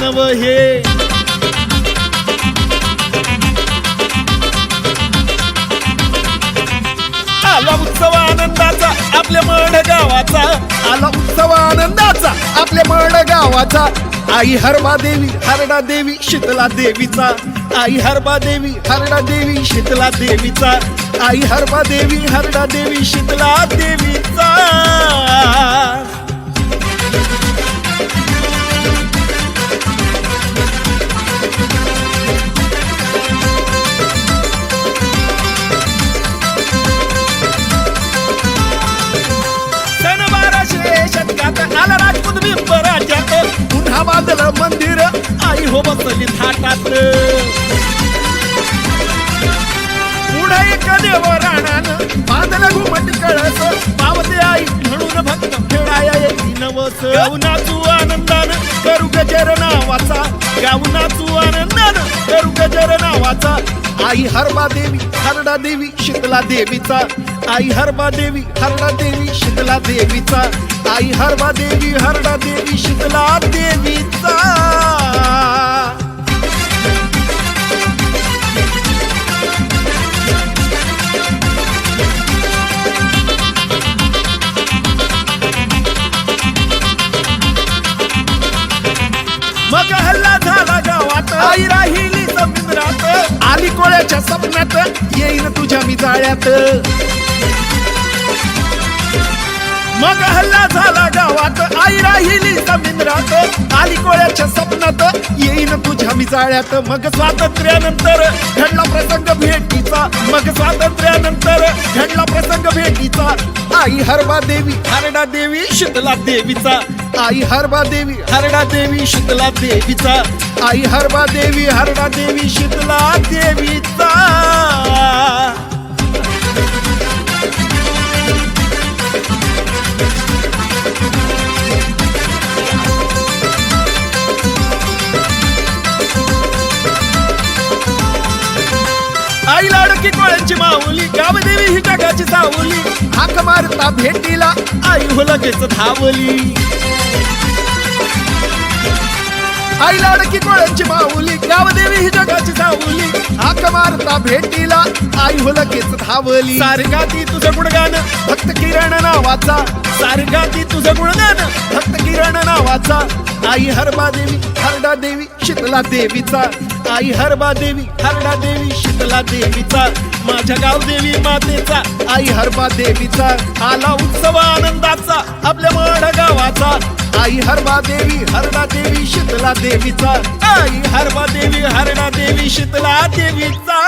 नव हे. आला उत्सव आनंदाचा आपल्या मड गावाचा आला उत्सव आनंदाचा आपल्या मड गावाचा आई हरबा देवी हरडा देवी शीतला देवीचा. आई हरबा देवी हरडा देवी शीतला देवीचा. आई हरबा देवी हरडा देवी शीतला देवीचा. हो बसली थाटात पुढे एक देव राणानं? बांधलं घुमट कळस. पावते आई म्हणून भक्त खेळाया येती नवस. गाऊ नाचू आनंदानं करू गजर नावाचा. गाऊ नाचू आनंदानं करू गजर नावाचा. आई हरबा देवी हरडा देवी शीतला देवीचा. आई हरबा देवी हरडा देवी शीतला देवीचा. आई हरबा देवी हरडा देवी शीतला आई राहिली समुद्रात आली कोळ्याच्या सपनात येईन तुझ्या मी जाळ्यात मग हल्ला झाला गावात आई राहिली समुद्रात आली कोळ्याच्या स्वप्नात येईन तुझ्या मी जाळ्यात मग स्वातंत्र्यानंतर घडला प्रसंग भेटीचा मग स्वातंत्र्यानंतर घडला प्रसंग भेटीचा. आई हरबा देवी हरडा देवी शीतला देवीचा. आई हरबा देवी हरडा देवी शीतला देवीचा. आई हरबा देवी हरडा देवी शीतला देवीचा. आई लाडकी कोळ्यांची माऊली गावदेवी ही जगाची सावली. हाक मारता भेटीला आई हो लगेच धावली. आई लाडकी कोळ्यांची माऊली गावदेवी ही जगाची सावली. हाक मारता भेटीला आई हो लगेच धावली. सारगाती तुझं गुणगान भक्त किरण नावाचा. सारगाती तुझं गुणगान भक्त किरण नावाचा. आई हरबा देवी हरडा देवी शीतला देवीचा. आई हरबा देवी हरडा देवी शीतला देवीचा. माझ्या गाव देवी मातेचा आई हरबा देवीचा. आला उत्सव आनंदाचा आपल्या मड गावाचा. आई हरबा देवी हरडा देवी शीतला देवीचा. आई हरबा देवी हरडा देवी शीतला देवीचा.